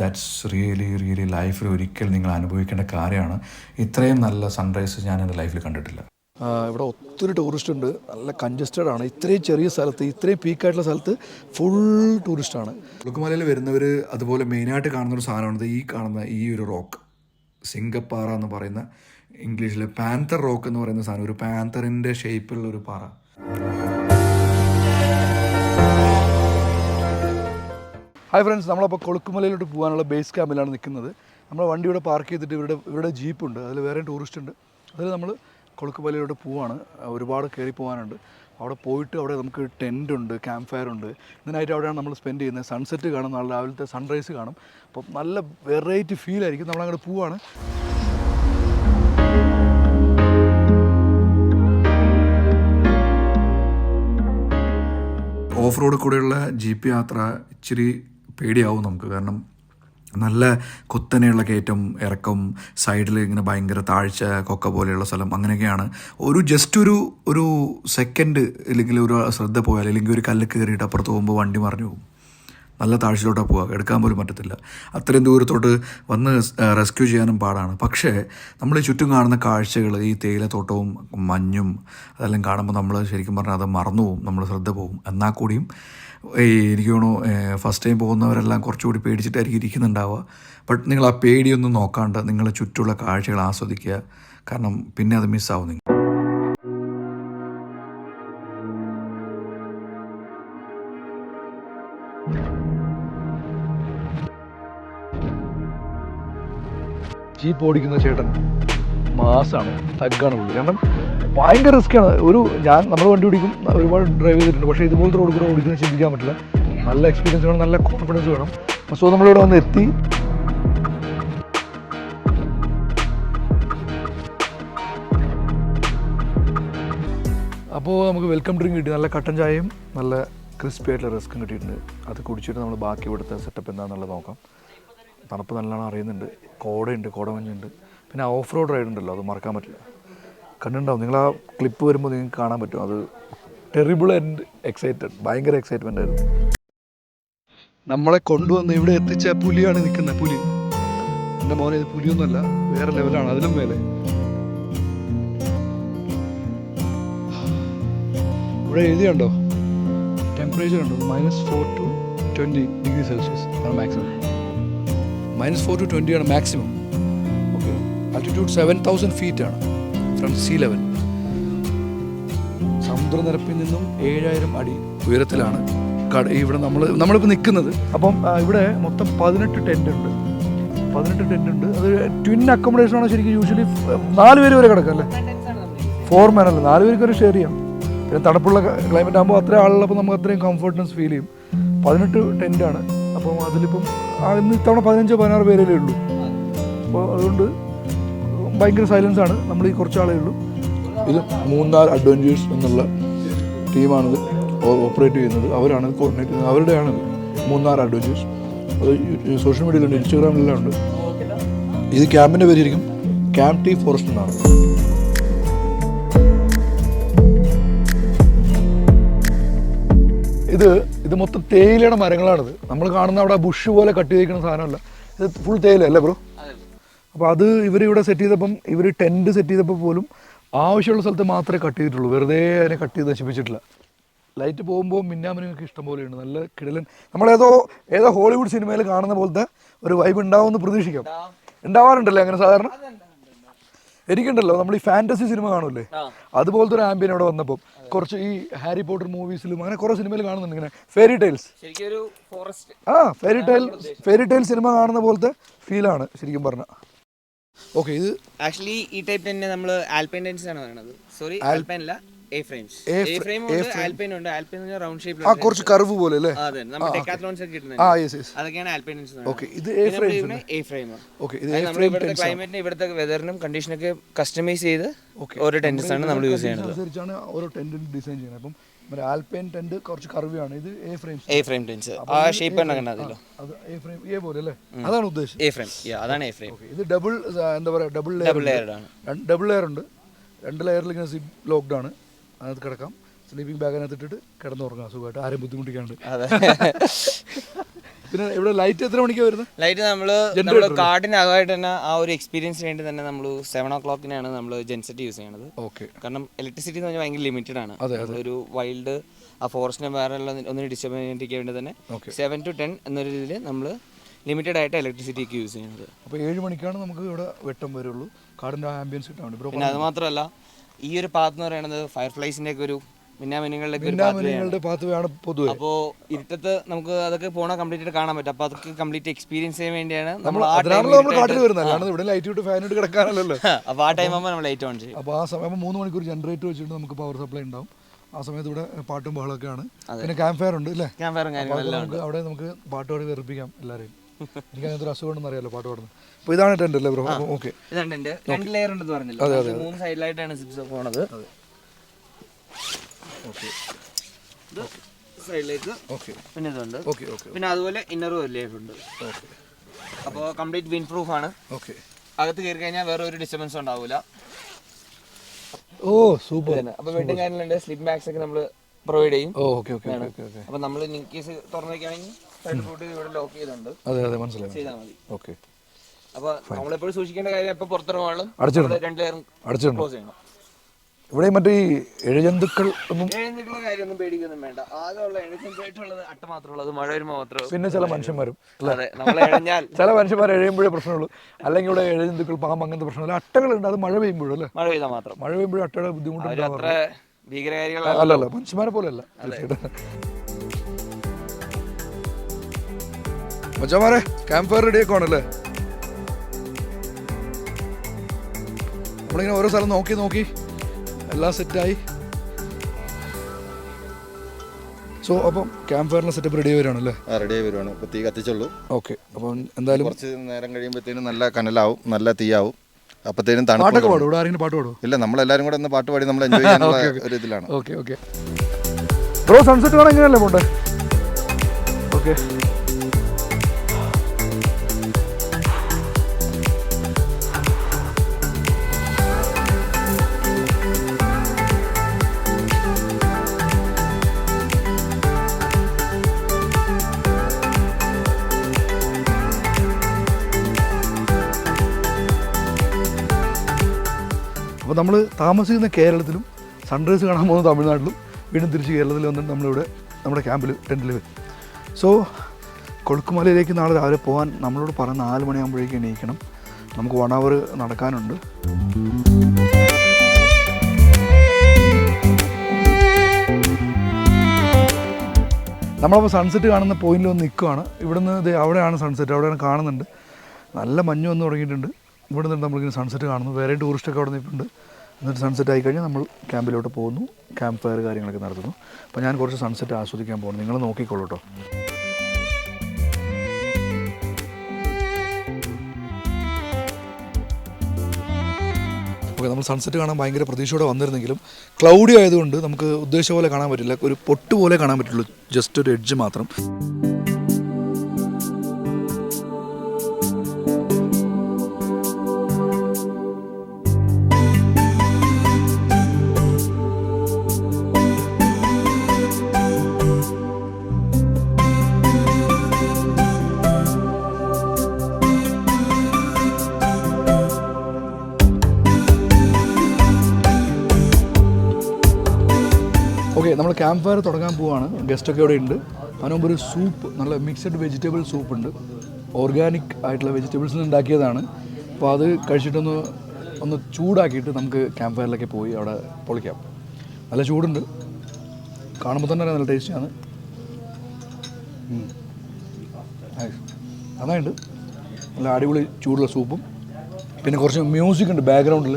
That's really really ലൈഫിൽ ഒരിക്കൽ നിങ്ങൾ അനുഭവിക്കേണ്ട കാര്യമാണ്. ഇത്രയും നല്ല സൺറൈസ് ഞാൻ എന്റെ ലൈഫിൽ കണ്ടിട്ടില്ല. ഇവിടെ ഒത്തിരി ടൂറിസ്റ്റ് ഉണ്ട്. നല്ല കൺജസ്റ്റഡ് ആണ്. ഇത്രയും ചെറിയ സ്ഥലത്ത് ഇത്രയും പീക്കായിട്ടുള്ള സ്ഥലത്ത് ഫുൾ ടൂറിസ്റ്റ് ആണ്. കുളുക്കുമലയിൽ വരുന്നവർ അതുപോലെ മെയിനായിട്ട് കാണുന്ന ഒരു സാധനമാണ് ഈ കാണുന്ന ഈ ഒരു റോക്ക് സിംഗപ്പാറ എന്ന് പറയുന്ന ഇംഗ്ലീഷിൽ പാന്തർ റോക്ക് എന്ന് പറയുന്ന സാധനം. ഒരു പാന്തറിന്റെ ഷേപ്പിലുള്ള ഒരു പാറ. ഹായ് ഫ്രണ്ട്സ് നമ്മളപ്പോൾ കൊളുക്കുമലയിലോട്ട് പോകാനുള്ള ബേസ് ക്യാമ്പിലാണ് നിൽക്കുന്നത് നമ്മൾ വണ്ടി ഇവിടെ പാർക്ക് ചെയ്തിട്ട് ഇവിടെ ഇവരുടെ ജീപ്പുണ്ട് അതിൽ വേറെ ടൂറിസ്റ്റ് ഉണ്ട്. അതിൽ നമ്മൾ കൊളുക്കുമലയിലോട്ട് പോവാണ്. ഒരുപാട് കയറി പോകാനുണ്ട് അവിടെ പോയിട്ട് അവിടെ നമുക്ക് ടെന്റ് ഉണ്ട് ക്യാമ്പ് ഫയർ ഉണ്ട് ഇതിനായിട്ട് അവിടെയാണ് നമ്മൾ സ്പെൻഡ് ചെയ്യുന്നത്. സൺസെറ്റ് കാണും നാളെ രാവിലത്തെ സൺറൈസ് കാണും. അപ്പം നല്ല വെറൈറ്റി ഫീൽ ആയിരിക്കും നമ്മളങ്ങോട്ട് പോവാണ്. ഓഫ് റോഡ് കൂടെയുള്ള ജീപ്പ് യാത്ര ഇച്ചിരി പേടിയാവും നമുക്ക്. കാരണം നല്ല കുത്തനെയുള്ള കയറ്റം ഇറക്കം സൈഡിൽ ഇങ്ങനെ ഭയങ്കര താഴ്ച കൊക്ക പോലെയുള്ള സ്ഥലം അങ്ങനെയൊക്കെയാണ്. ഒരു ജസ്റ്റ് ഒരു ഒരു സെക്കൻഡ് അല്ലെങ്കിൽ ഒരു ശ്രദ്ധ പോയാൽ അല്ലെങ്കിൽ ഒരു കല്ല് കയറിയിട്ട് അപ്പുറത്ത് പോകുമ്പോൾ വണ്ടി മറിഞ്ഞു പോകും. നല്ല താഴ്ചയിലോട്ടാണ് പോവുക. എടുക്കാൻ പോലും പറ്റത്തില്ല. അത്രയും ദൂരത്തോട്ട് വന്ന് റെസ്ക്യൂ ചെയ്യാനും പാടാണ്. പക്ഷേ നമ്മൾ ചുറ്റും കാണുന്ന കാഴ്ചകൾ ഈ തേയിലത്തോട്ടവും മഞ്ഞും അതെല്ലാം കാണുമ്പോൾ നമ്മൾ ശരിക്കും പറഞ്ഞാൽ അത് മറന്നു പോകും. നമ്മൾ ശ്രദ്ധ പോകും. എന്നാൽ കൂടിയും എനിക്ക് തോന്നുന്നു ഫസ്റ്റ് ടൈം പോകുന്നവരെല്ലാം കുറച്ചുകൂടി പേടിച്ചിട്ടായിരിക്കും ഇരിക്കുന്നുണ്ടാവുക. ബട്ട് നിങ്ങൾ ആ പേടിയൊന്നും നോക്കാണ്ട് നിങ്ങളെ ചുറ്റുള്ള കാഴ്ചകൾ ആസ്വദിക്കുക. കാരണം പിന്നെ അത് മിസ്സാവും നിങ്ങൾ ജീപ്പ് ഓടിക്കുന്ന ചേട്ടൻ മാസാണ് തഗ്ഗാണ് പുള്ളി. കാരണം ഭയങ്കര റിസ്ക്കാണ് ഒരു ഞാൻ നമ്മൾ വണ്ടി ഓടിക്കും ഒരുപാട് ഡ്രൈവ് ചെയ്തിട്ടുണ്ട്. പക്ഷേ ഇതുപോലത്തെ റോഡ് കൂടെ ഓടിക്കുന്നത് ചിന്തിക്കാൻ പറ്റില്ല. നല്ല എക്സ്പീരിയൻസ് വേണം നല്ല കോൺഫിഡൻസ് വേണം. സോ നമ്മളിവിടെ വന്ന് എത്തി. അപ്പോൾ നമുക്ക് വെൽക്കം ഡ്രിങ്ക് കിട്ടി. നല്ല കട്ടൻ ചായയും നല്ല ക്രിസ്പി ആയിട്ടുള്ള റിസ്ക്കും കിട്ടിയിട്ടുണ്ട്. അത് കുടിച്ചിട്ട് നമ്മൾ ബാക്കി ഇവിടുത്തെ സെറ്റപ്പ് എന്താണെന്നുള്ളത് നോക്കാം. തണുപ്പ് നല്ലോണം അറിയുന്നുണ്ട്. കോടയുണ്ട് കോടമഞ്ഞുണ്ട്. പിന്നെ ഓഫ് റോഡ് റൈഡ് ഉണ്ടല്ലോ അത് മറക്കാൻ പറ്റില്ല. കണ്ടിട്ടുണ്ടാവും. നിങ്ങൾ ആ ക്ലിപ്പ് വരുമ്പോൾ നിങ്ങൾക്ക് കാണാൻ പറ്റും. അത് ടെറിബിൾ ആൻഡ് എക്സൈറ്റഡ് ഭയങ്കര എക്സൈറ്റ്മെന്റ് ആയിരുന്നു. നമ്മളെ കൊണ്ടുവന്ന് ഇവിടെ എത്തിച്ച പുലിയാണ് നിൽക്കുന്നത് പുലി. എന്റെ മോനെ പുലിയൊന്നുമല്ല വേറെ ലെവലാണ് അതിലും മേലെ. ഇവിടെ എഴുതിയുണ്ടോ? ടെമ്പറേച്ചർ ഉണ്ടോ minus four to twenty degree Celsius ആണ് maximum minus four to twenty ആണ് maximum okay altitude seven thousand feet ആണ്. From sea level. സമുദ്രനിരപ്പിൽ നിന്നും ഏഴായിരം അടി ഉയരത്തിലാണ് കട ഇവിടെ നമ്മൾ നമ്മളിപ്പോൾ നിൽക്കുന്നത് അപ്പം ഇവിടെ മൊത്തം പതിനെട്ട് ടെന്റ് ഉണ്ട്. പതിനെട്ട് ടെന്റ് ഉണ്ട്. അത് ട്വിൻ അക്കോമഡേഷൻ ആണ് ശരിക്കും യൂഷ്വലി നാല് പേര് വരെ കിടക്കാം അല്ലേ? ഫോർ മാൻ അല്ല? നാല് പേർക്ക് ഒരു ഷെയർ ചെയ്യാം. പിന്നെ തണുപ്പുള്ള ക്ലൈമറ്റ് ആകുമ്പോൾ അത്രയും ആളുള്ളപ്പോൾ നമുക്ക് അത്രയും കംഫർട്ടൻസ് ഫീൽ ചെയ്യും. പതിനെട്ട് ടെന്റാണ് അപ്പം അതിലിപ്പം ഇന്ന് ഇത്തവണ പതിനഞ്ചോ പതിനാറ് പേരേ ഉള്ളൂ. അപ്പോൾ അതുകൊണ്ട് ഭയങ്കര സൈലൻസ് ആണ്. നമ്മൾ ഈ കുറച്ച് ആളേ ഉള്ളൂ. ഇത് മൂന്നാർ അഡ്വഞ്ചേഴ്സ് എന്നുള്ള ടീമാണിത് ഓപ്പറേറ്റ് ചെയ്യുന്നത്. അവരാണ് കോർഡിനേറ്റ് ചെയ്യുന്നത്. അവരുടെയാണിത് മൂന്നാർ അഡ്വഞ്ചേഴ്സ് അത് സോഷ്യൽ മീഡിയയിലുണ്ട് ഇൻസ്റ്റാഗ്രാമിലെല്ലാം ഉണ്ട് ഇത് ക്യാമ്പിന്റെ പേരിയിരിക്കും ക്യാമ്പ് ടീ ഫോറസ്റ്റ് എന്നാണ്. ഇത് ഇത് മൊത്തം തേയിലയുടെ മരങ്ങളാണിത്. നമ്മൾ കാണുന്ന അവിടെ ബുഷ് പോലെ കട്ട് ചെയ്തിരിക്കുന്ന സാധനമല്ല. ഇത് ഫുൾ തേയില അല്ലേ ബ്രോ അപ്പോൾ അത് ഇവർ ഇവിടെ സെറ്റ് ചെയ്തപ്പം ഇവർ ടെന്റ് സെറ്റ് ചെയ്തപ്പോൾ പോലും ആവശ്യമുള്ള സ്ഥലത്ത് മാത്രമേ കട്ട് ചെയ്തിട്ടുള്ളൂ. വെറുതെ അതിനെ കട്ട് ചെയ്ത് നശിപ്പിച്ചിട്ടില്ല. ലൈറ്റ് പോകുമ്പോൾ മിന്നാമിനൊക്കെ ഇഷ്ടം പോലെയുണ്ട്. നല്ല കിടലൻ. നമ്മളേതോ ഏതോ ഹോളിവുഡ് സിനിമയിൽ കാണുന്ന പോലത്തെ ഒരു വൈബ് ഉണ്ടാവുമെന്ന് പ്രതീക്ഷിക്കാം. ഉണ്ടാവാറുണ്ടല്ലേ അങ്ങനെ സാധാരണ? എനിക്കുണ്ടല്ലോ. നമ്മൾ ഈ ഫാന്റസി സിനിമ കാണൂലേ അതുപോലത്തെ ഒരു ആംബിയൻ അവിടെ വന്നപ്പോൾ കുറച്ച് ഈ ഹാരി പോട്ടർ മൂവീസിലും അങ്ങനെ കുറേ സിനിമയിൽ കാണുന്നുണ്ട് ഇങ്ങനെ. ഫെയറി ടൈൽസ് ആ fairy tale fairy tale cinema കാണുന്ന പോലത്തെ ഫീലാണ് ശരിക്കും പറഞ്ഞ. ഓക്കെ ഇത് ആക്ച്വലി ഈ ടൈപ്പ് തന്നെ നമ്മൾ ആൽപൈൻ ടെൻസ് ആണ് പറയുന്നത് സോറി ആൽപൈൻ അല്ല എ ഫ്രെയിംസ് എ ഫ്രെയിം ഉണ്ട് ആൽപൈൻ ഉണ്ട്. ആൽപൈൻ എന്ന് റൗണ്ട് ഷേപ്പിൽ ആ കുറച്ച് കർവ് പോലെ അല്ലേ? അതെ. നമ്മൾ ഡെക്കാത്ലോൺസ് ഒക്കെ ആ കിട്ടുന്നത് യെസ് യെസ് അതൊക്കെയാണ് ആൽപൈൻ ടെൻസ് ഓക്കെ ഇത് A frame A frame okay ഇത് എ ഫ്രെയിം ആണ്. ക്ലൈമറ്റിന് ഇവിടുത്തെ വെതറിനും കണ്ടീഷനൊക്കെ കസ്റ്റമൈസ് ചെയ്ത് ഓരോ ടെൻസ് ആണ് നമ്മൾ യൂസ് ചെയ്യുന്നത് അനുസരിച്ചാണ് ഓരോ ടെന്റ് ഡിസൈൻ ചെയ്യുന്നത്. അപ്പം മറ്റേ ആൽപൈൻ ടെന്റ് കുറച്ച് കർവിയാണ് ഇത് A frame A frame tents ആ ഷേപ്പ് തന്നെ കണ്ടതില്ലോ അത് എ ഫ്രെയിം എ പോലെ അല്ലേ? അതാണ് ഉദ്ദേശം എ ഫ്രെയിം അതാണ് എ ഫ്രെയിം ഇത് ഡബിൾ എന്താ പറയുക ഡബിൾ ഡബിൾ ലെയർ ലെയർഡ് ആണ്. ഡബിൾ ലെയർ ഉണ്ട്. രണ്ട് ലെയറിൽ ഇങ്ങനെ സിപ്പ് ലോക്ക്ഡ് ആണ്. അതിനകത്ത് കിടക്കാം. സ്ലീപ്പിംഗ് ബാഗ് അതിനകത്ത് ഇട്ടിട്ട് കിടന്നുറങ്ങാം. സുഖമായിട്ട് ആരും ബുദ്ധിമുട്ടിക്കാണ്ട്. അതെ. പിന്നെ ഇവിടെ ലൈറ്റ് എത്ര മണിക്ക് വരുന്നത് ലൈറ്റ് നമ്മൾ നമ്മൾ കാർഡിനകമായിട്ട് തന്നെ ആ ഒരു എക്സ്പീരിയൻസിന് വേണ്ടി തന്നെ നമ്മൾ സെവൻ ഓ ക്ലോക്കിനാണ് നമ്മൾ ജെൻസെറ്റ് യൂസ് ചെയ്യണത്. ഓക്കെ കാരണം ഇലക്ട്രിസിറ്റി എന്ന് പറഞ്ഞാൽ ഭയങ്കര ലിമിറ്റഡ് ആണ്. ഒരു വൈൽഡ് ആ ഫോറസ്റ്റിനെ വേറെ ഒന്നിനും ഡിസ്റ്റർബ് ചെയ്യാണ്ടിരിക്കാൻ വേണ്ടി തന്നെ സെവൻ ടു ടെൻ എന്നൊരു രീതിയിൽ നമ്മൾ ലിമിറ്റഡ് ആയിട്ട് ഇലക്ട്രിസിറ്റി ഒക്കെ യൂസ് ചെയ്യുന്നത്. അപ്പോൾ ഏഴ് മണിക്കാണ് നമുക്ക് ഇവിടെ വെട്ടം വരുള്ളൂ. കാടിന്റെ ആംബിയൻസ് കിട്ടാൻ വേണ്ടി. പിന്നെ അത് മാത്രമല്ല ഈ ഒരു പാത്ത് എന്ന് പറയുന്നത് ഫയർഫ്ലൈസിന്റെ ഒക്കെ ഒരു മിന്നാമിനുകളുടെ ഒക്കെ ഒരു pathway ആണ്. മിന്നാമിനിങ്ങളുടെ പാത്ത് വേണം പൊതുവെ. അപ്പോ ഇരുട്ടത്ത് നമുക്ക് അതൊക്കെ പോണ കംപ്ലീറ്റ് ആയിട്ട് കാണാൻ പറ്റും. അപ്പൊ അതൊക്കെ കംപ്ലീറ്റ് എക്സ്പീരിയൻസ് ചെയ്യാൻ വേണ്ടിയാണ് നമ്മൾ അതിനാണല്ലോ നമ്മൾ കാട്ടിൽ വരുന്നത്. അല്ലാണ്ട് ഇവിടെ ലൈറ്റ് ഇട്ട് ഫാൻ ഇട്ട് കിടക്കാനല്ലോ അപ്പൊ ആ ടൈം ആകുമ്പോൾ നമ്മൾ ലൈറ്റ് ഓൺ ചെയ്യും. അപ്പോൾ ആ സമയം മൂന്ന് മണിക്കൂർ ജനറേറ്റർ വെച്ചിട്ട് നമുക്ക് പവർ സപ്ലൈ ഉണ്ടാവും. ആ സമയത്ത് ഇവിടെ പാട്ടും ബഹളമൊക്കെയാണ്. പിന്നെ ക്യാമ്പ് ഫയർ ഉണ്ട് അല്ലേ ക്യാമ്പ് ഫയറും അപ്പോൾ കാര്യങ്ങളെല്ലാം അവിടെ നമുക്ക് പാട്ട് പാടി വെറുപ്പിക്കാം എല്ലാവരെയും എനിക്ക് അങ്ങനത്തെ ഒരു അസുഖം അറിയാലോ പാട്ട് പാടുന്നത്. അപ്പോൾ ഇതാണ് ടെന്റ് അല്ലേ ബ്രോ ഓക്കെ ഇതാണ് ടെന്റ് രണ്ട് ലെയർ ഉണ്ടെന്ന് പറഞ്ഞില്ല? മൂന്ന് സൈഡിലായിട്ടാണ് സിപ്സ് പോണത്. ഓക്കെ. ഇത് സൈഡിലേക്ക് ഓക്കെ. പിന്നെ ഇതുണ്ട്. ഓക്കെ ഓക്കെ പിന്നെ അതുപോലെ ഇന്നറും ലെയർ ഉണ്ട്. ഓക്കെ. അപ്പോൾ കംപ്ലീറ്റ് വിൻ പ്രൂഫ് ആണ്. ഓക്കെ. അകത്ത് കയറി കഴിഞ്ഞാൽ വേറെ ഒരു ഡിസ്റ്റർബൻസ് ഉണ്ടാവില്ല ഓ സൂപ്പർ അപ്പോൾ വെഡിങ് കാര്യങ്ങളുണ്ട്. സ്ലിപ്പ് ബാഗ്സ് ഒക്കെ നമ്മൾ പ്രൊവൈഡ് ചെയ്യും. അപ്പൊ ഓക്കെ ഓക്കെ ഓക്കെ ഓക്കെ. അപ്പോൾ നമ്മൾ ഇൻ കേസ് തുറന്നു അപ്പൊ സൈഡ് ഫുഡ് ഇവിടെ ലോക്ക് ചെയ്തിട്ടുണ്ട്. അതെ അതെ മനസ്സിലായി ചെയ്താൽ മതി. ഓക്കെ. അപ്പോൾ നമ്മളെപ്പോഴും സൂക്ഷിക്കേണ്ട കാര്യം എപ്പോൾ പുറത്തുള്ള രണ്ടുപേരും രണ്ട് ക്ലോസ് ചെയ്യണം. ഇവിടെ മറ്റേ ഈ ഇഴജന്തുക്കൾ ഒന്നും എഴുന്നേറ്റുള്ള കാര്യമൊന്നും പേടിക്കൊന്നും വേണ്ട. ആകെയുള്ള എഴുന്നേറ്റായിട്ടുള്ളത് അട്ട മാത്രമുള്ളത് മഴ വരുമ്പോൾ മാത്രമേ പിന്നെ ചില മനുഷ്യന്മാരും അതെ നമ്മൾ എഴഞ്ഞാൽ. ചില മനുഷ്യന്മാർ എഴയുമ്പോഴേ പ്രശ്നമുള്ളൂ. അല്ലെങ്കിൽ ഇവിടെ എഴജന്തുക്കൾ പാമ്പ് അങ്ങനത്തെ പ്രശ്നമില്ല. അട്ടകളുണ്ട് അത് മഴ പെയ്യുമ്പോഴും അല്ലേ? മഴ പെയ്താൽ മാത്രം. മഴ പെയ്യുമ്പോഴും അട്ടയുടെ ബുദ്ധിമുട്ട് അത്ര ഭീകരകാരികളല്ല അല്ല അല്ല മനുഷ്യന്മാരെ പോലെ അല്ല മച്ചമാരെ ക്യാമ്പ് ഫയർ റെഡി ആക്കുവാണല്ലേ ആണല്ലേ? നമ്മളിങ്ങനെ ഓരോ സ്ഥലം നോക്കി നോക്കി. എല്ലാം സെറ്റായി സോ അപ്പം ക്യാമ്പ് ഫയറിന് സെറ്റപ്പ് റെഡി വരികയാണല്ലേ ആ റെഡി ആയി വരുവാണ്. ഇപ്പോൾ തീ കത്തിച്ചുള്ളൂ. ഓക്കെ അപ്പം എന്തായാലും കുറച്ച് നേരം കഴിയുമ്പോഴത്തേനും നല്ല കനലാവും നല്ല തീയാവും. അപ്പോഴത്തേനും പാട്ടൊക്കെ തണുപ്പ് പാടും ഇവിടെ ആരെങ്കിലും പാട്ട് പാടും ഇല്ല നമ്മളെല്ലാരും കൂടെ ഒന്ന് പാട്ട് പാടി നമ്മൾ എൻജോയ് ചെയ്യാനുള്ള ഒരു ഇതിലാണ് ഓക്കെ ഓക്കെ ബ്രോ സൺസെറ്റ് കാണാൻ എങ്ങനെയല്ലേ പോണ്ടേ? ഓക്കെ അപ്പോൾ നമ്മൾ താമസിക്കുന്ന കേരളത്തിലും സൺറൈസ് കാണാൻ പോകുന്ന തമിഴ്നാട്ടിലും വീണ്ടും തിരിച്ച് കേരളത്തിൽ വന്നിട്ട് നമ്മളിവിടെ നമ്മുടെ ക്യാമ്പിൽ ടെന്റിൽ വരും സോ കൊളുക്കുമലയിലേക്ക് നാളെ രാവിലെ പോകാൻ നമ്മളോട് പറഞ്ഞ നാല് മണിയാകുമ്പോഴേക്കും എണീക്കണം. നമുക്ക് വൺ അവർ നടക്കാനുണ്ട്. നമ്മളപ്പോൾ സൺസെറ്റ് കാണുന്ന പോയിന്റിൽ ഒന്ന് നിൽക്കുകയാണ് ഇവിടുന്ന് ഇത് അവിടെയാണ് സൺസെറ്റ് അവിടെയാണ് കാണുന്നുണ്ട്. നല്ല മഞ്ഞ് വന്ന് തുടങ്ങിയിട്ടുണ്ട്. ഇവിടെ നിന്ന് നമ്മളിങ്ങനെ സൺസെറ്റ് കാണുന്നു. വേറെ ടൂറിസ്റ്റൊക്കെ അവിടെ നിൽപ്പുണ്ട് എന്നിട്ട് സൺസെറ്റ് ആയി കഴിഞ്ഞാൽ നമ്മൾ ക്യാമ്പിലോട്ട് പോകുന്നു. ക്യാമ്പ് ഫയർ കാര്യങ്ങളൊക്കെ നടത്തുന്നു. അപ്പോൾ ഞാൻ കുറച്ച് സൺസെറ്റ് ആസ്വദിക്കാൻ പോകുന്നു. നിങ്ങൾ നോക്കിക്കോളൂ കേട്ടോ ഓക്കെ നമ്മൾ സൺസെറ്റ് കാണാൻ ഭയങ്കര പ്രതീക്ഷയോടെ വന്നിരുന്നെങ്കിലും ക്ലൗഡി ആയതുകൊണ്ട് നമുക്ക് ഉദ്ദേശിച്ച പോലെ കാണാൻ പറ്റില്ല. ഒരു പൊട്ട് പോലെ കാണാൻ പറ്റുള്ളൂ. ജസ്റ്റ് ഒരു എഡ്ജ് മാത്രം. ഓക്കെ നമ്മൾ ക്യാമ്പ് ഫയർ തുടങ്ങാൻ പോവാണ്. ഗസ്റ്റൊക്കെ ഇവിടെ ഉണ്ട് അതിനുമുമ്പ് ഒരു സൂപ്പ് നല്ല മിക്സഡ് വെജിറ്റബിൾ സൂപ്പ് ഉണ്ട്. ഓർഗാനിക് ആയിട്ടുള്ള വെജിറ്റബിൾസിൽ ഉണ്ടാക്കിയതാണ്. അപ്പോൾ അത് കഴിച്ചിട്ടൊന്ന് ഒന്ന് ചൂടാക്കിയിട്ട് നമുക്ക് ക്യാമ്പ് ഫയറിലൊക്കെ പോയി അവിടെ പൊളിക്കാം. നല്ല ചൂടുണ്ട്. കാണുമ്പോൾ തന്നെ നല്ല ടേസ്റ്റിയാണ് നന്നായിട്ടുണ്ട് നല്ല അടിപൊളി ചൂടുള്ള സൂപ്പും പിന്നെ കുറച്ച് മ്യൂസിക് ഉണ്ട് ബാക്ക്ഗ്രൗണ്ടിൽ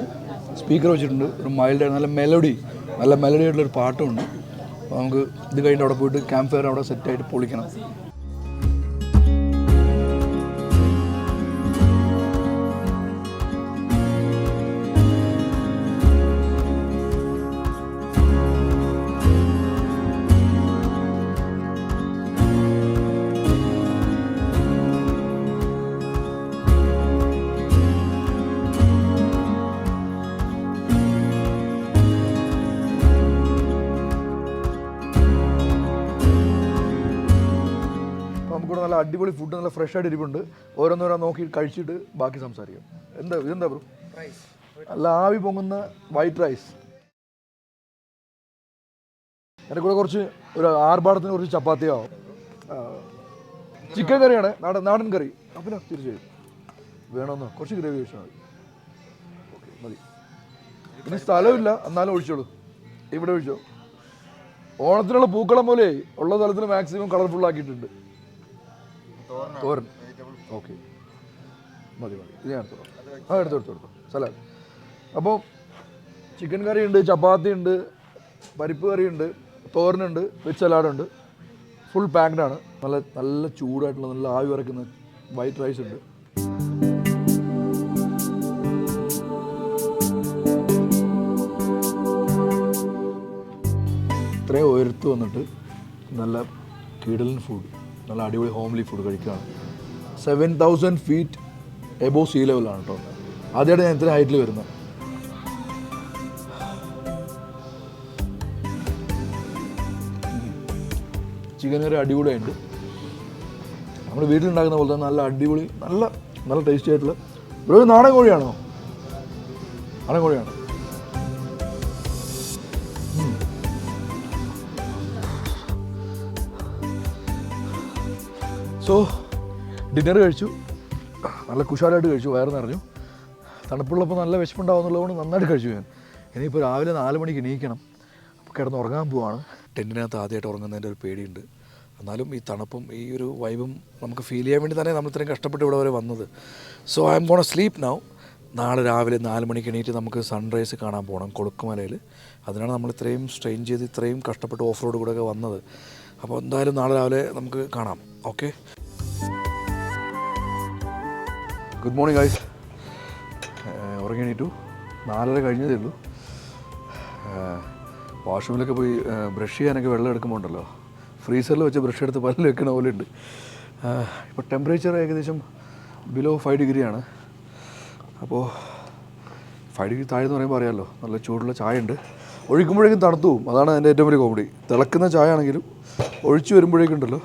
സ്പീക്കർ വെച്ചിട്ടുണ്ട്. ഒരു മൈൽഡ് നല്ല മെലഡി നല്ല മെലഡി ആയിട്ടുള്ളൊരു പാട്ടുമുണ്ട്. അപ്പോൾ നമുക്ക് ഇത് കഴിഞ്ഞിട്ട് അവിടെ പോയിട്ട് ക്യാമ്പ് ഫയർ അവിടെ സെറ്റായിട്ട് പൊളിക്കണം. അടിപൊളി ഫുഡ് നല്ല ഫ്രഷ് ആയിട്ട് ഇരിപ്പുണ്ട്. ഓരോന്നോരോ നോക്കി കഴിച്ചിട്ട് ബാക്കി സംസാരിക്കാം. എന്താ ഇതെന്താ ബ്രോ അല്ല ആവി പൊങ്ങുന്ന വൈറ്റ് റൈസ് എന്റെ കൂടെ കുറച്ച് ഒരു ആർഭാടത്തിന് കുറച്ച് ചപ്പാത്തിയോ? ചിക്കൻ കറിയാണ്. നാടൻ നാടൻ കറി. അപ്പം തീർച്ചയായും. വേണമെന്നോ കുറച്ച് ഗ്രേവി ഒഴിച്ചാൽ മതി. ഓക്കെ മതി. ഇനി സ്ഥലമില്ല. എന്നാലും ഒഴിച്ചോളൂ. ഇവിടെ ഒഴിച്ചോ? ഓണത്തിനുള്ള പൂക്കളം പോലെ ഉള്ള സ്ഥലത്തിന് മാക്സിമം കളർഫുൾ ആക്കിയിട്ടുണ്ട്. തോരൻ. ഓക്കെ. മതി മതി. ഇത് ഞാൻ എടുത്തോളാം. ആ എടുത്തു എടുത്തു എടുത്തു. സലാഡ്. അപ്പോൾ ചിക്കൻ കറി ഉണ്ട് ചപ്പാത്തി ഉണ്ട് പരിപ്പ് കറി ഉണ്ട് തോരനുണ്ട് വെജ് സലാഡുണ്ട് ഫുൾ പാക്ഡ് ആണ്. നല്ല നല്ല ചൂടായിട്ടുള്ള നല്ല ആവി വരയ്ക്കുന്ന വൈറ്റ് റൈസ് ഉണ്ട്. ഇത്രയും ഉയർത്ത് വന്നിട്ട് നല്ല കിടലൻ ഫുഡ് നല്ല അടിപൊളി ഹോംലി ഫുഡ് കഴിക്കുകയാണ്. Seven thousand feet above sea ലെവലാണ് കേട്ടോ ആദ്യമായിട്ട് ഞാൻ ഇത്ര ഹൈറ്റിൽ വരുന്നത്. ചിക്കൻ കറി അടിപൊളിയായിട്ട് നമ്മൾ വീട്ടിലുണ്ടാക്കുന്ന പോലെ തന്നെ നല്ല അടിപൊളി നല്ല നല്ല ടേസ്റ്റി ആയിട്ടുള്ള. ഒരു നാടൻ കോഴിയാണോ? നാടൻ കോഴിയാണ്? സോ ഡിന്നർ കഴിച്ചു. നല്ല കുശാലായിട്ട് കഴിച്ചു വയറ് നിറഞ്ഞു. തണുപ്പുള്ളപ്പോൾ നല്ല വിശപ്പുണ്ടാവുന്നുള്ളതുകൊണ്ട് നന്നായിട്ട് കഴിച്ചു ഞാൻ. ഇനിയിപ്പോൾ രാവിലെ നാല് മണിക്ക് എണീക്കണം. അപ്പോൾ കിടന്ന് ഉറങ്ങാൻ പോവാണ്. ടെന്റിനകത്ത് ആദ്യമായിട്ട് ഉറങ്ങുന്നതിന്റെ ഒരു പേടിയുണ്ട്. എന്നാലും ഈ തണുപ്പും ഈ ഒരു വൈബും നമുക്ക് ഫീൽ ചെയ്യാൻ വേണ്ടി തന്നെ നമ്മൾ ഇത്രയും കഷ്ടപ്പെട്ട് ഇവിടെ വരെ വന്നത്. So I'm gonna sleep now നാളെ രാവിലെ നാല് മണിക്ക് എണീറ്റ് നമുക്ക് സൺറൈസ് കാണാൻ പോകണം കൊളുക്കുമലയിൽ അതിനാണ് നമ്മൾ ഇത്രയും സ്ട്രെയിൻ ചെയ്ത് ഇത്രയും കഷ്ടപ്പെട്ട് ഓഫ് റോഡ് കൂടെയൊക്കെ വന്നത്. അപ്പോൾ എന്തായാലും നാളെ രാവിലെ നമുക്ക് കാണാം. ഓക്കെ? ഗുഡ് മോർണിംഗ് ഗൈസ് ഉറങ്ങിണീറ്റു നാലര കഴിഞ്ഞതേ ഉള്ളൂ. വാഷ്റൂമിലൊക്കെ പോയി ബ്രഷ് ചെയ്യാനൊക്കെ വെള്ളം എടുക്കുമ്പോൾ ഉണ്ടല്ലോ ഫ്രീസറിൽ വെച്ച് ബ്രഷ് എടുത്ത് പല്ല് വെക്കണ പോലെ ഉണ്ട് ഇപ്പോൾ ടെമ്പറേച്ചർ ഏകദേശം ബിലോ ഫൈവ് ഡിഗ്രിയാണ് അപ്പോൾ ഫൈവ് ഡിഗ്രി താഴെ എന്ന് പറയുമ്പോൾ അറിയാമല്ലോ നല്ല ചൂടുള്ള ചായ ഉണ്ട് ഒഴിക്കുമ്പോഴേക്കും തണുത്തു പോകും അതാണ് എന്റെ ഏറ്റവും വലിയ കോമഡി തിളക്കുന്ന ചായ ആണെങ്കിലും ഒഴിച്ചു വരുമ്പോഴേക്കുണ്ടല്ലോ.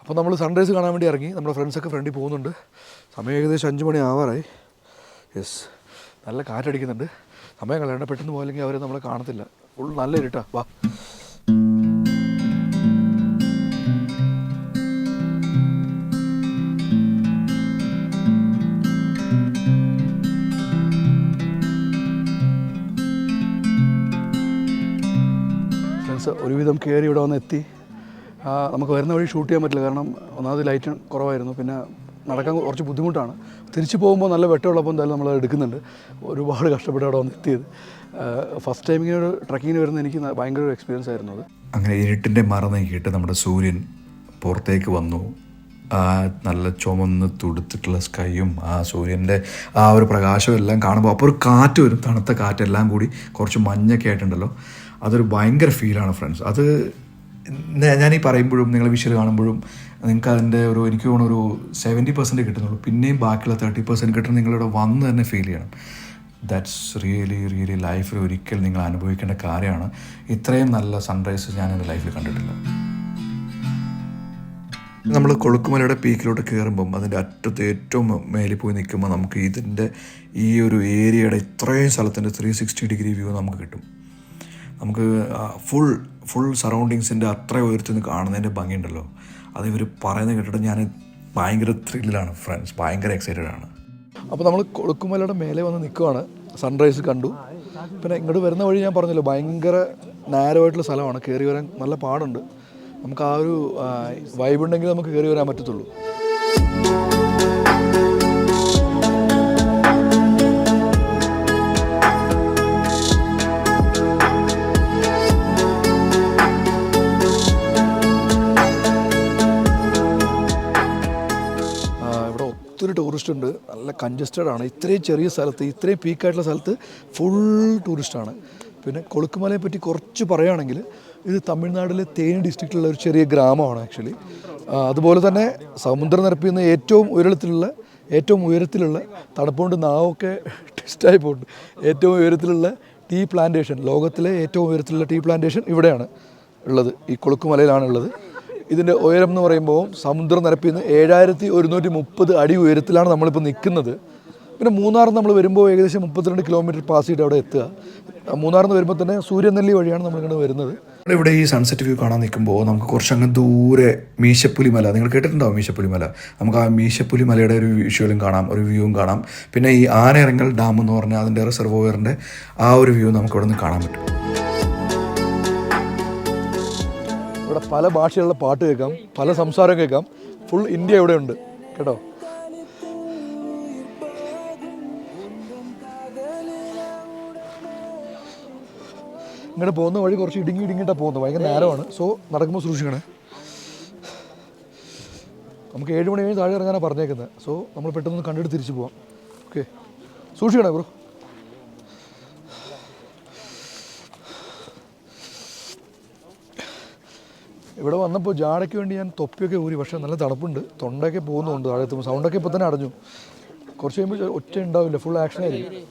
അപ്പം നമ്മൾ സൺറൈസ് കാണാൻ വേണ്ടി ഇറങ്ങി. നമ്മുടെ ഫ്രണ്ട്സൊക്കെ ഫ്രണ്ടിൽ പോകുന്നുണ്ട്. സമയം ഏകദേശം അഞ്ച് മണി ആവാറായി. യെസ് നല്ല കാറ്റടിക്കുന്നുണ്ട്. സമയം കളയണ്ട. പെട്ടെന്ന് പോയില്ലെങ്കിൽ അവർ നമ്മളെ കാണത്തില്ല. ഫുൾ നല്ല ഇരുട്ടാ. വാ. ഒരുവിധം കയറി ഇവിടെ വന്ന് എത്തി. നമുക്ക് വരുന്ന വഴി ഷൂട്ട് ചെയ്യാൻ പറ്റില്ല. കാരണം ഒന്നാമത് ലൈറ്റ് കുറവായിരുന്നു. പിന്നെ നടക്കാൻ കുറച്ച് ബുദ്ധിമുട്ടാണ്. തിരിച്ചു പോകുമ്പോൾ നല്ല വെട്ടമുള്ളപ്പോൾ എന്തായാലും നമ്മൾ എടുക്കുന്നുണ്ട്. ഒരുപാട് കഷ്ടപ്പെട്ട് അവിടെ വന്ന് എത്തിയത്. ഫസ്റ്റ് ഒരു ട്രക്കിങ്ങിന് വരുന്ന എനിക്ക് ഭയങ്കര ഒരു എക്സ്പീരിയൻസ് ആയിരുന്നു അത്. അങ്ങനെ ഇരുട്ടിന്റെ മറ കേട്ട്. നമ്മുടെ സൂര്യൻ പുറത്തേക്ക് വന്നു. ആ നല്ല ചുമന്ന് തുടുത്തിട്ടുള്ള സ്കൈയും ആ സൂര്യന്റെ ആ ഒരു പ്രകാശവും എല്ലാം കാണുമ്പോൾ അപ്പോൾ ഒരു കാറ്റ് വരും. തണുത്ത കാറ്റെല്ലാം കൂടി കുറച്ച് മഞ്ഞൊക്കെ ആയിട്ടുണ്ടല്ലോ. അതൊരു ഭയങ്കര ഫീലാണ് ഫ്രണ്ട്സ്. അത് ഞാൻ ഈ പറയുമ്പോഴും നിങ്ങൾ വിഷ്വൽ കാണുമ്പോഴും നിങ്ങൾക്ക് അതിന്റെ ഒരു എനിക്ക് തോന്നുന്നു ഒരു സെവന്റി പെർസെന്റ് കിട്ടുന്നുള്ളൂ. പിന്നെയും ബാക്കിയുള്ള തേർട്ടി പെർസെന്റ് കിട്ടുന്ന നിങ്ങളിവിടെ വന്ന് തന്നെ ഫീൽ ചെയ്യണം. ദാറ്റ്സ് റിയലി റിയലി ലൈഫിൽ ഒരിക്കൽ നിങ്ങൾ അനുഭവിക്കേണ്ട കാര്യമാണ്. ഇത്രയും നല്ല സൺറൈസ് ഞാൻ എന്റെ ലൈഫിൽ കണ്ടിട്ടില്ല. നമ്മൾ കൊളുക്കുമലയുടെ പീക്കിലോട്ട് കയറുമ്പം അതിന്റെ അറ്റത്ത് ഏറ്റവും മേലിൽ പോയി നിൽക്കുമ്പോൾ നമുക്ക് ഇതിന്റെ ഈ ഒരു ഏരിയയുടെ ഇത്രയും സ്ഥലത്തിന്റെ ത്രീ സിക്സ്റ്റി ഡിഗ്രി വ്യൂ നമുക്ക് കിട്ടും. നമുക്ക് ഫുൾ ഫുൾ സറൗണ്ടിങ്സിന്റെ അത്ര ഉയരത്തിൽ നിന്ന് കാണുന്നതിന്റെ ഭംഗിയുണ്ടല്ലോ. അത് ഇവർ പറയുന്നത് കേട്ടിട്ട് ഞാൻ ഭയങ്കര ത്രില്ലിലാണ് ഫ്രണ്ട്സ് ഭയങ്കര എക്സൈറ്റഡ് ആണ്. അപ്പോൾ നമ്മൾ കൊളുക്കുമലയുടെ മേലെ വന്ന് നിൽക്കുവാണ് സൺറൈസ് കണ്ടു. പിന്നെ ഇങ്ങോട്ട് വരുന്ന വഴി ഞാൻ പറഞ്ഞല്ലോ ഭയങ്കര നാരോ ആയിട്ടുള്ള സ്ഥലമാണ്. കയറി വരാൻ നല്ല പാടുണ്ട്. നമുക്ക് ആ ഒരു വൈബുണ്ടെങ്കിൽ നമുക്ക് കയറി വരാൻ പറ്റത്തുള്ളൂ. ടൂറിസ്റ്റ് ഉണ്ട് നല്ല കൺജസ്റ്റഡ് ആണ്. ഇത്രയും ചെറിയ സ്ഥലത്ത് ഇത്രയും പീക്കായിട്ടുള്ള സ്ഥലത്ത് ഫുൾ ടൂറിസ്റ്റാണ്. പിന്നെ കൊളുക്കുമലയെ പറ്റി കുറച്ച് പറയുകയാണെങ്കിൽ ഇത് തമിഴ്നാട്ടിലെ തേനി ഡിസ്ട്രിക്റ്റിലുള്ള ഒരു ചെറിയ ഗ്രാമമാണ് ആക്ച്വലി അതുപോലെ തന്നെ സമുദ്രനിരപ്പിൽ ഏറ്റവും ഉയരത്തിലുള്ള ഏറ്റവും ഉയരത്തിലുള്ള തണുപ്പുകൊണ്ട് നാവൊക്കെ ട്വിസ്റ്റായി പോകുന്നുണ്ട് ഏറ്റവും ഉയരത്തിലുള്ള ടീ പ്ലാന്റേഷൻ ലോകത്തിലെ ഏറ്റവും ഉയരത്തിലുള്ള ടീ പ്ലാന്റേഷൻ ഇവിടെയാണ് ഉള്ളത്. ഈ കൊളുക്കുമലയിലാണ് ഉള്ളത് ഇതിന്റെ ഉയരം എന്ന് പറയുമ്പോൾ സമുദ്രനിരപ്പിൽ നിന്ന് ഏഴായിരത്തി ഒരുന്നൂറ്റി മുപ്പത് അടി ഉയരത്തിലാണ് നമ്മളിപ്പോൾ നിൽക്കുന്നത്. പിന്നെ മൂന്നാറിൽ നമ്മൾ വരുമ്പോൾ ഏകദേശം മുപ്പത്തിരണ്ട് കിലോമീറ്റർ പാസ് ചെയ്ത് അവിടെ എത്തുക. മൂന്നാറിൽ നിന്ന് വരുമ്പോൾ തന്നെ സൂര്യനെല്ലി വഴിയാണ് നമ്മളിങ്ങനെ വരുന്നത്. ഇവിടെ ഈ സൺസെറ്റ് വ്യൂ കാണാൻ നിൽക്കുമ്പോൾ നമുക്ക് കുറച്ചങ്ങ് ദൂരെ മീശപ്പുലി മല നിങ്ങൾ കേട്ടിട്ടുണ്ടാവും മീശപ്പുലി മല നമുക്ക് ആ മീശപ്പുലി മലയുടെ ഒരു വിഷ്വലും കാണാം ഒരു വ്യൂവും കാണാം. പിന്നെ ഈ ആനയിറങ്ങൽ ഡാം എന്ന് പറഞ്ഞാൽ അതിന്റെ റിസർവോയറിന്റെ ആ ഒരു വ്യൂ നമുക്ക് ഇവിടെ നിന്ന് കാണാൻ പറ്റും. ഇവിടെ പല ഭാഷയിലുള്ള പാട്ട് കേൾക്കാം പല സംസാരം കേൾക്കാം. ഫുൾ ഇന്ത്യ ഇവിടെ ഉണ്ട് കേട്ടോ? ഇങ്ങനെ പോകുന്ന വഴി കുറച്ച് ഇടുങ്ങി ഇടുങ്ങിയിട്ടാണ് പോകുന്നത് ഭയങ്കര നേരമാണ്. സോ നടക്കുമ്പോൾ സൂക്ഷിക്കണേ. നമുക്ക് ഏഴ് മണി കഴിഞ്ഞ് താഴെ ഇറങ്ങാനാണ് പറഞ്ഞേക്കുന്നത്. സോ നമ്മൾ പെട്ടെന്ന് കണ്ടിട്ട് തിരിച്ചു പോവാം. ഓക്കെ സൂക്ഷിക്കണേ ബ്രോ. ഇവിടെ വന്നപ്പോൾ ജാടയ്ക്ക് വേണ്ടി ഞാൻ തൊപ്പിയൊക്കെ ഊരി പക്ഷേ നല്ല തണുപ്പുണ്ട്. തൊണ്ടയൊക്കെ പോകുന്നുണ്ട് താഴെ എത്തുമ്പോൾ സൗണ്ടൊക്കെ ഇപ്പോൾ തന്നെ അടഞ്ഞു. കുറച്ച് കഴിയുമ്പോൾ ഒറ്റ ഉണ്ടാവില്ല ഫുൾ ആക്ഷൻ ആയിരിക്കും.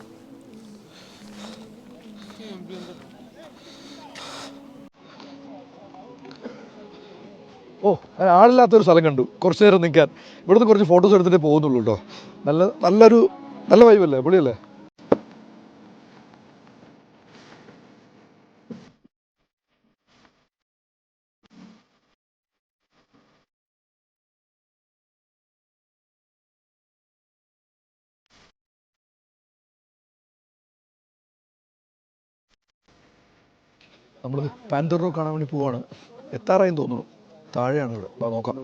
ഓ ആളില്ലാത്തൊരു സ്ഥലം കണ്ടു. കുറച്ച് നേരം നിൽക്കാൻ. ഇവിടുന്ന് കുറച്ച് ഫോട്ടോസ് എടുത്തിട്ട് പോകുന്നുള്ളൂ കേട്ടോ നല്ല നല്ലൊരു നല്ല വൈബല്ലേ പൊളിയല്ലേ നമ്മൾ പാൻതർ റോ കാണാൻ വേണ്ടി പോവാണ്. എത്താറായി തോന്നുന്നു. താഴെയാണ് ഇവിടെ. നോക്കാം.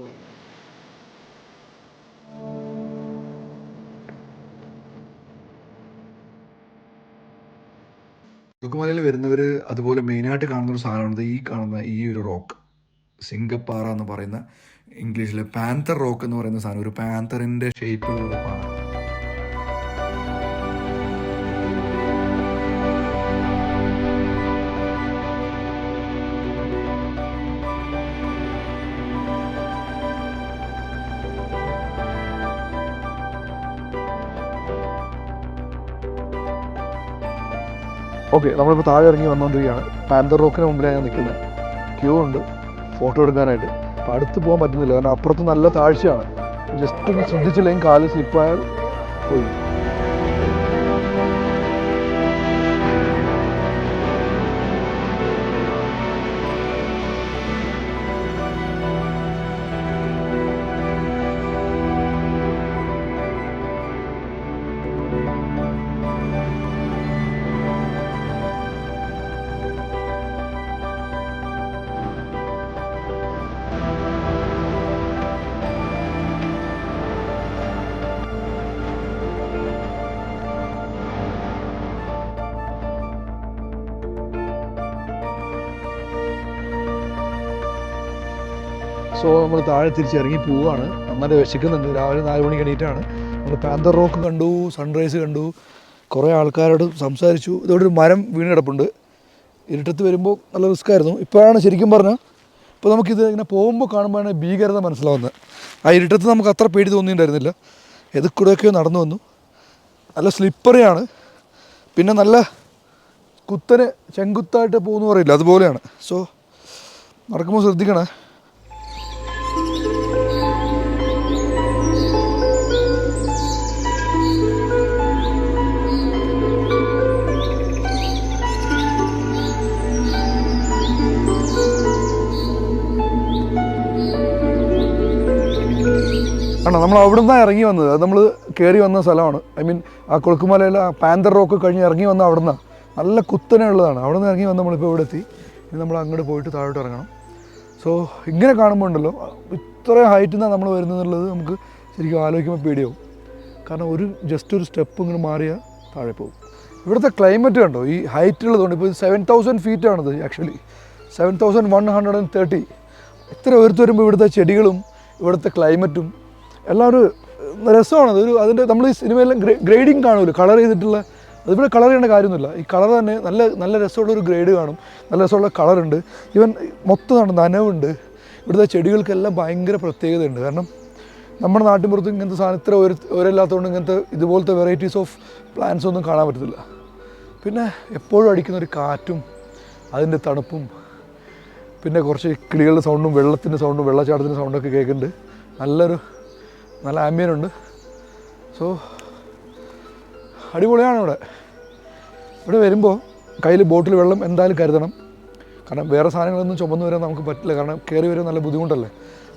കുക്കുമലയിൽ വരുന്നവർ അതുപോലെ മെയിനായിട്ട് കാണുന്ന ഒരു സാധനമാണ് ഈ കാണുന്ന ഈ ഒരു റോക്ക് സിംഗപ്പാറ എന്ന് പറയുന്ന ഇംഗ്ലീഷിൽ പാൻതർ റോക്ക് എന്ന് പറയുന്ന സാധനം. ഒരു പാന്തറിന്റെ ഷേപ്പിലുള്ള പാറ ഓക്കെ നമ്മളിപ്പോൾ താഴെ ഇറങ്ങി വന്നുകൊണ്ടിരിക്കുകയാണ് പാന്തർ റോക്കിന് മുമ്പിലാണ് ഞാൻ നിൽക്കുന്നത്. ക്യൂ ഉണ്ട്. ഫോട്ടോ എടുക്കാനായിട്ട്. അപ്പോൾ അടുത്ത് പോകാൻ പറ്റുന്നില്ല. കാരണം അപ്പുറത്ത് നല്ല താഴ്ചയാണ്. ജസ്റ്റ് ഒന്ന് ശ്രദ്ധിച്ചില്ലെങ്കിൽ കാൽ സ്ലിപ്പായാൽ പോയി. നമ്മൾ താഴെ തിരിച്ചിറങ്ങി പോവുകയാണ് നന്നായിട്ട് വിശക്കുന്നുണ്ട്. രാവിലെ നാല് മണി കഴിഞ്ഞിട്ടാണ് നമ്മൾ പാന്തർ റോക്ക് കണ്ടു സൺറൈസ് കണ്ടു. കുറേ ആൾക്കാരോട് സംസാരിച്ചു. ഇതോടെ ഒരു മരം വീണ് കിടപ്പുണ്ട് ഇരുട്ടത്ത് വരുമ്പോൾ നല്ല റിസ്ക് ആയിരുന്നു. ഇപ്പോഴാണ് ശരിക്കും പറഞ്ഞാൽ ഇപ്പോൾ നമുക്കിത് ഇങ്ങനെ പോകുമ്പോൾ കാണുമ്പോഴാണ് ഭീകരത മനസ്സിലാവുന്നത്. ആ ഇരുട്ടത്ത് നമുക്ക് അത്ര പേടി തോന്നിയിട്ടുണ്ടായിരുന്നില്ല. എതിക്കൂടെയൊക്കെ നടന്നു വന്നു. നല്ല സ്ലിപ്പറിയാണ് പിന്നെ നല്ല കുത്തനെ ചെങ്കുത്തായിട്ട് പോകുന്നു പറയില്ല അതുപോലെയാണ്. സോ നടക്കുമ്പോൾ ശ്രദ്ധിക്കണേ. ആണോ? നമ്മൾ അവിടെ നിന്നാണ് ഇറങ്ങി വന്നത്. അത് നമ്മൾ കയറി വന്ന സ്ഥലമാണ്. ഐ മീൻ ആ കൊളുക്കുമലയിലെ ആ പാന്തർ റോക്ക് കഴിഞ്ഞ് ഇറങ്ങി വന്ന അവിടെ നിന്നാണ് നല്ല കുത്തനെ ഉള്ളതാണ്. അവിടെ നിന്ന് ഇറങ്ങി വന്ന് നമ്മളിപ്പോൾ ഇവിടെ എത്തി. ഇനി നമ്മൾ അങ്ങോട്ട് പോയിട്ട് താഴോട്ട് ഇറങ്ങണം. സോ ഇങ്ങനെ കാണുമ്പോൾ ഉണ്ടല്ലോ ഇത്രയും ഹൈറ്റിൽ നിന്നാണ് നമ്മൾ വരുന്നതെന്നുള്ളത് നമുക്ക് ശരിക്കും ആലോചിക്കുമ്പോൾ പേടിയാവും. കാരണം ഒരു ജസ്റ്റ് ഒരു സ്റ്റെപ്പ് ഇങ്ങനെ മാറിയാൽ താഴെ പോകും. ഇവിടുത്തെ ക്ലൈമറ്റ് കണ്ടോ? ഈ ഹൈറ്റ് ഉള്ളതുകൊണ്ട് ഇപ്പോൾ സെവൻ തൗസൻഡ് ഫീറ്റ് ആണത് actually seven thousand one hundred and thirty ഇത്ര ഉയർത്ത് വരുമ്പോൾ ഇവിടുത്തെ ചെടികളും ഇവിടുത്തെ ക്ലൈമറ്റും എല്ലാം ഒരു രസമാണത് ഒരു അതിന്റെ നമ്മൾ ഈ സിനിമയെല്ലാം ഗ്രേഡിങ് കാണുമല്ലോ കളർ ചെയ്തിട്ടുള്ള അതിവിടെ കളർ ചെയ്യേണ്ട കാര്യമൊന്നുമില്ല. ഈ കളർ തന്നെ നല്ല നല്ല രസമുള്ള ഒരു ഗ്രേഡ് കാണും. നല്ല രസമുള്ള കളറുണ്ട്. ഈവൻ മൊത്തം നനവുണ്ട്. ഇവിടുത്തെ ചെടികൾക്കെല്ലാം ഭയങ്കര പ്രത്യേകതയുണ്ട്. കാരണം നമ്മുടെ നാട്ടിൻപുറത്ത് ഇങ്ങനത്തെ സാധനം ഇത്ര ഒരു ഒരല്ലാത്തതുകൊണ്ട് ഇങ്ങനത്തെ ഇതുപോലത്തെ വെറൈറ്റീസ് ഓഫ് പ്ലാന്റ്സ് ഒന്നും കാണാൻ പറ്റത്തില്ല. പിന്നെ എപ്പോഴും അടിക്കുന്ന ഒരു കാറ്റും അതിന്റെ തണുപ്പും പിന്നെ കുറച്ച് കിളികളുടെ സൗണ്ടും വെള്ളത്തിന്റെ സൗണ്ടും വെള്ളച്ചാട്ടത്തിന്റെ സൗണ്ടൊക്കെ കേൾക്കുന്നുണ്ട്. നല്ലൊരു നല്ല ആംബിയനുണ്ട്. സോ അടിപൊളിയാണ് ഇവിടെ. ഇവിടെ വരുമ്പോൾ കയ്യിൽ ബോട്ടിൽ വെള്ളം എന്തായാലും കരുതണം. കാരണം വേറെ സാധനങ്ങളൊന്നും ചുമന്ന് വരാൻ നമുക്ക് പറ്റില്ല. കാരണം കയറി വരാൻ നല്ല ബുദ്ധിമുട്ടല്ലേ?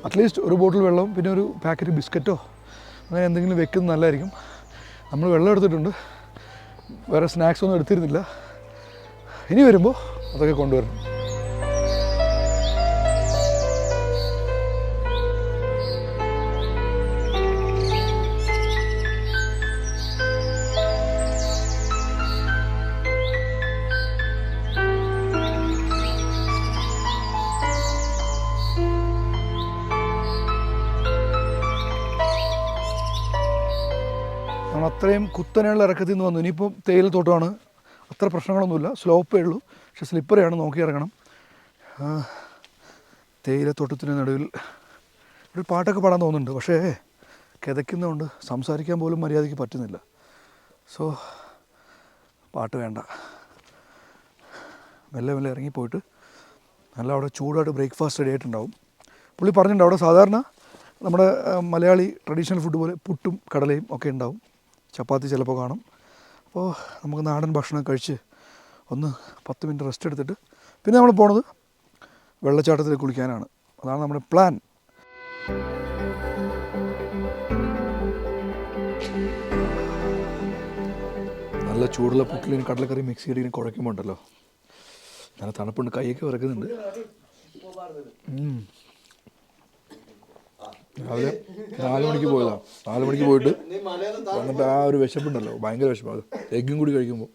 അറ്റ്ലീസ്റ്റ് ഒരു ബോട്ടിൽ വെള്ളവും പിന്നെ ഒരു പാക്കറ്റ് ബിസ്ക്കറ്റോ അങ്ങനെ എന്തെങ്കിലും വെക്കുന്നത് നല്ലതായിരിക്കും. നമ്മൾ വെള്ളം എടുത്തിട്ടുണ്ട്. വേറെ സ്നാക്സ് ഒന്നും എടുത്തിരുന്നില്ല. ഇനി വരുമ്പോൾ അതൊക്കെ കൊണ്ടുവരണം. നമ്മൾ അത്രയും കുത്തനെയുള്ള ഇറക്കത്തിൽ നിന്ന് വന്നു. ഇനിയിപ്പം തേയിലത്തോട്ടമാണ് അത്ര പ്രശ്നങ്ങളൊന്നുമില്ല. സ്ലോപ്പേ ഉള്ളൂ. പക്ഷെ സ്ലിപ്പറിയാണ് നോക്കി ഇറങ്ങണം. തേയിലത്തോട്ടത്തിന് നടുവിൽ ഒരു പാട്ടൊക്കെ പാടാൻ തോന്നുന്നുണ്ട്. പക്ഷേ കിതയ്ക്കുന്നതുകൊണ്ട് സംസാരിക്കാൻ പോലും മര്യാദയ്ക്ക് പറ്റുന്നില്ല. സോ പാട്ട് വേണ്ട. മെല്ലെ മെല്ലെ ഇറങ്ങിപ്പോയിട്ട് നല്ല അവിടെ ചൂടായിട്ട് ബ്രേക്ക്ഫാസ്റ്റ് റെഡി ആയിട്ടുണ്ടാവും. പുള്ളി പറഞ്ഞിട്ടുണ്ട് അവിടെ സാധാരണ നമ്മുടെ മലയാളി ട്രഡീഷണൽ ഫുഡ് പോലെ പുട്ടും കടലയും ഒക്കെ ഉണ്ടാവും. ചപ്പാത്തി ചിലപ്പോൾ കാണും. അപ്പോൾ നമുക്ക് നാടൻ ഭക്ഷണം കഴിച്ച് ഒന്ന് പത്ത് മിനിറ്റ് റെസ്റ്റ് എടുത്തിട്ട് പിന്നെ നമ്മൾ പോണത് വെള്ളച്ചാട്ടത്തിൽ കുളിക്കാനാണ്. അതാണ് നമ്മുടെ പ്ലാൻ നല്ല ചൂടുള്ള പുട്ടിലിന് കടലക്കറി മിക്സ് ചെയ്തിങ്ങനെ കുഴയ്ക്കുമ്പോൾ ഉണ്ടല്ലോ. നല്ല തണുപ്പുണ്ട്. കൈയൊക്കെ വിറക്കുന്നുണ്ട്. രാവിലെ നാല് മണിക്ക് പോയതാ. നാല് മണിക്ക് പോയിട്ട് വന്നിട്ട് ആ ഒരു വിശപ്പുണ്ടല്ലോ. ഭയങ്കര വിഷമം അത് എഗ്ഗും കൂടി കഴിക്കുമ്പോൾ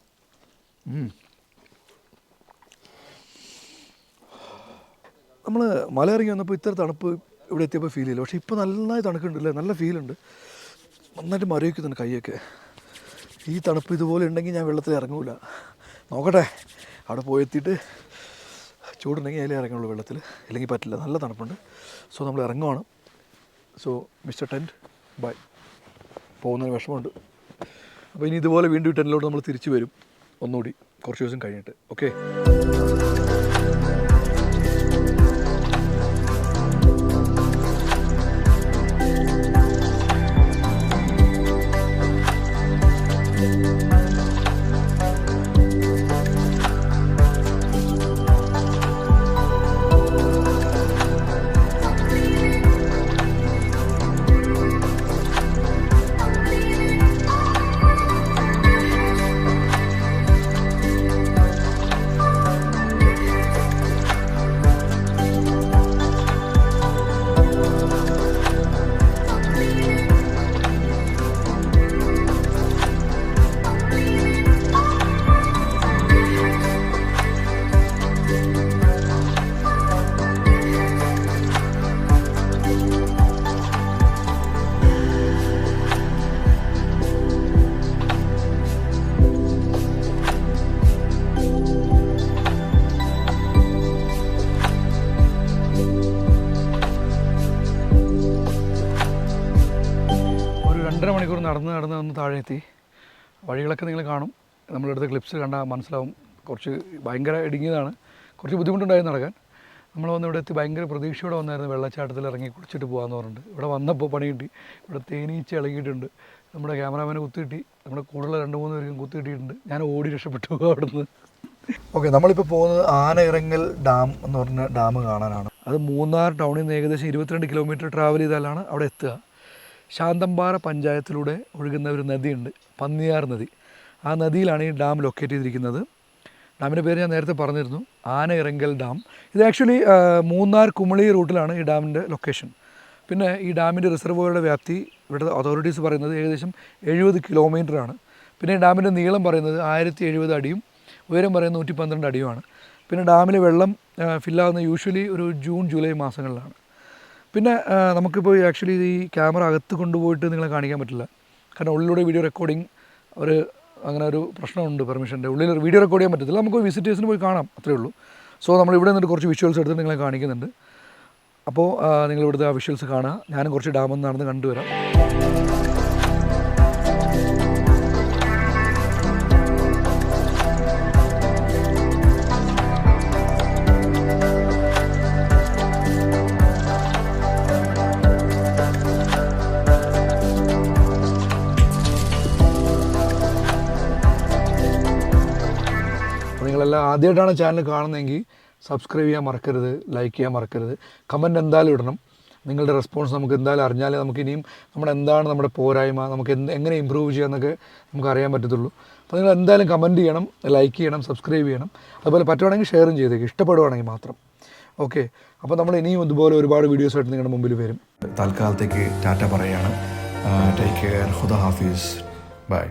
നമ്മൾ മല ഇറങ്ങി വന്നപ്പോൾ ഇത്ര തണുപ്പ് ഇവിടെ എത്തിയപ്പോൾ ഫീൽ ചെയ്യില്ല പക്ഷേ ഇപ്പോൾ നന്നായി തണുക്കുണ്ടല്ലേ? നല്ല ഫീലുണ്ട് നന്നായിട്ട് മരവിക്കുന്നുണ്ട് കൈയൊക്കെ. ഈ തണുപ്പ് ഇതുപോലെ ഉണ്ടെങ്കിൽ ഞാൻ വെള്ളത്തിൽ ഇറങ്ങൂല. നോക്കട്ടെ. അവിടെ പോയി എത്തിയിട്ട് ചൂടുണ്ടെങ്കിൽ അതിലേ ഇറങ്ങുള്ളൂ വെള്ളത്തിൽ. ഇല്ലെങ്കിൽ പറ്റില്ല. നല്ല തണുപ്പുണ്ട്. സോ നമ്മൾ ഇറങ്ങുവാണ്. സോ മിസ്റ്റർ ടെന്റ് ബൈ പോകുന്നതിന് വിഷമമുണ്ട്. അപ്പോൾ ഇനി ഇതുപോലെ വീണ്ടും ടെന്റിലോട്ട് നമ്മൾ തിരിച്ചു വരും. ഒന്നുകൂടി കുറച്ച് ദിവസം കഴിഞ്ഞിട്ട്. ഓക്കെ നടന്ന് നടന്ന് ഒന്ന് താഴെ എത്തി വഴികളൊക്കെ നിങ്ങൾ കാണും. നമ്മളെടുത്ത ക്ലിപ്സ് കണ്ടാൽ മനസ്സിലാവും. കുറച്ച് ഭയങ്കര ഇടുങ്ങിയതാണ്. കുറച്ച് ബുദ്ധിമുട്ടുണ്ടായിരുന്നു നടക്കാൻ. നമ്മൾ വന്ന് ഇവിടെ എത്തി ഭയങ്കര പ്രതീക്ഷയോടെ വന്നായിരുന്നു. വെള്ളച്ചാട്ടത്തിൽ ഇറങ്ങി കുളിച്ചിട്ട് പോകാമെന്ന് പറഞ്ഞിട്ട്. ഇവിടെ വന്നപ്പോൾ പണി കിട്ടി. ഇവിടെ തേനീച്ച ഇളകിയിട്ടുണ്ട്. നമ്മുടെ ക്യാമറാമാനെ കുത്തിട്ടി നമ്മുടെ കൂടുതൽ രണ്ട് മൂന്ന് പേർക്കും കുത്തിക്കിട്ടിയിട്ടുണ്ട് ഞാൻ ഓടി രക്ഷപ്പെട്ടു അവിടുന്ന്. ഓക്കെ നമ്മളിപ്പോൾ പോകുന്നത് ആനയിറങ്ങൽ ഡാം എന്ന് പറഞ്ഞ ഡാം കാണാനാണ്. അത് മൂന്നാർ ടൗണിൽ നിന്ന് ഏകദേശം ഇരുപത്തിരണ്ട് കിലോമീറ്റർ ട്രാവൽ ചെയ്താലാണ് അവിടെ എത്തുക. ശാന്തമ്പാറ പഞ്ചായത്തിലൂടെ ഒഴുകുന്ന ഒരു നദിയുണ്ട് പന്നിയാർ നദി. ആ നദിയിലാണ് ഈ ഡാം ലൊക്കേറ്റ് ചെയ്തിരിക്കുന്നത്. ഡാമിന്റെ പേര് ഞാൻ നേരത്തെ പറഞ്ഞിരുന്നു ആന ഇറങ്കൽ ഡാം. ഇത് ആക്ച്വലി മൂന്നാർ കുമളി റൂട്ടിലാണ് ഈ ഡാമിന്റെ ലൊക്കേഷൻ. പിന്നെ ഈ ഡാമിന്റെ റിസർവോയറുടെ വ്യാപ്തി ഇവിടുത്തെ അതോറിറ്റീസ് പറയുന്നത് ഏകദേശം എഴുപത് ആണ് പിന്നെ ഡാമിന്റെ നീളം പറയുന്നത് ആയിരത്തി എഴുപത് അടിയും ഉയരം പറയുന്നത് നൂറ്റി പന്ത്രണ്ട് അടിയുമാണ്. പിന്നെ ഡാമിലെ വെള്ളം ഫില്ലാകുന്ന യൂഷ്വലി ഒരു ജൂൺ ജൂലൈ മാസങ്ങളിലാണ്. പിന്നെ നമുക്കിപ്പോൾ ആക്ച്വലി ഈ ക്യാമറ അകത്ത് കൊണ്ടുപോയിട്ട് നിങ്ങളെ കാണിക്കാൻ പറ്റില്ല. കാരണം ഉള്ളിലൂടെ വീഡിയോ റെക്കോർഡിങ് ഒരു അങ്ങനെ ഒരു പ്രശ്നമുണ്ട് പെർമിഷന്റെ ഉള്ളിൽ വീഡിയോ റെക്കോർഡ് ചെയ്യാൻ പറ്റത്തില്ല. നമുക്ക് വിസിറ്റേഴ്സിന് പോയി കാണാം അത്രേ ഉള്ളൂ. സോ നമ്മൾ ഇവിടെ നിന്നിട്ട് കുറച്ച് വിഷ്വൽസ് എടുത്ത് നിങ്ങളെ കാണിക്കുന്നുണ്ട്. അപ്പോൾ നിങ്ങൾ ഇവിടുത്തെ ആ വിഷ്വൽസ് കാണുക. ഞാനും കുറച്ച് ഡാമിൽ നടന്ന് കണ്ടുവരാം. ആദ്യമായിട്ടാണ് ചാനൽ കാണുന്നതെങ്കിൽ സബ്സ്ക്രൈബ് ചെയ്യാൻ മറക്കരുത് ലൈക്ക് ചെയ്യാൻ മറക്കരുത്. കമന്റ് എന്തായാലും ഇടണം. നിങ്ങളുടെ റെസ്പോൺസ് നമുക്ക് എന്തായാലും അറിഞ്ഞാലേ നമുക്ക് ഇനിയും നമ്മുടെ എന്താണ് നമ്മുടെ പോരായ്മ നമുക്ക് എന്ത് എങ്ങനെ ഇമ്പ്രൂവ് ചെയ്യാമെന്നൊക്കെ നമുക്ക് അറിയാൻ പറ്റത്തുള്ളൂ. അപ്പോൾ നിങ്ങൾ എന്തായാലും കമന്റ് ചെയ്യണം ലൈക്ക് ചെയ്യണം സബ്സ്ക്രൈബ് ചെയ്യണം. അതുപോലെ പറ്റുവാണെങ്കിൽ ഷെയറും ചെയ്തേക്ക്. ഇഷ്ടപ്പെടുവാണെങ്കിൽ മാത്രം. ഓക്കെ അപ്പോൾ നമ്മൾ ഇനിയും ഇതുപോലെ ഒരുപാട് വീഡിയോസായിട്ട് നിങ്ങളുടെ മുമ്പിൽ വരും. തൽക്കാലത്തേക്ക് ടാറ്റ പറയുകയാണ് ടേക്ക് കെയർ ഹുദ ഹാഫീസ്. ബൈ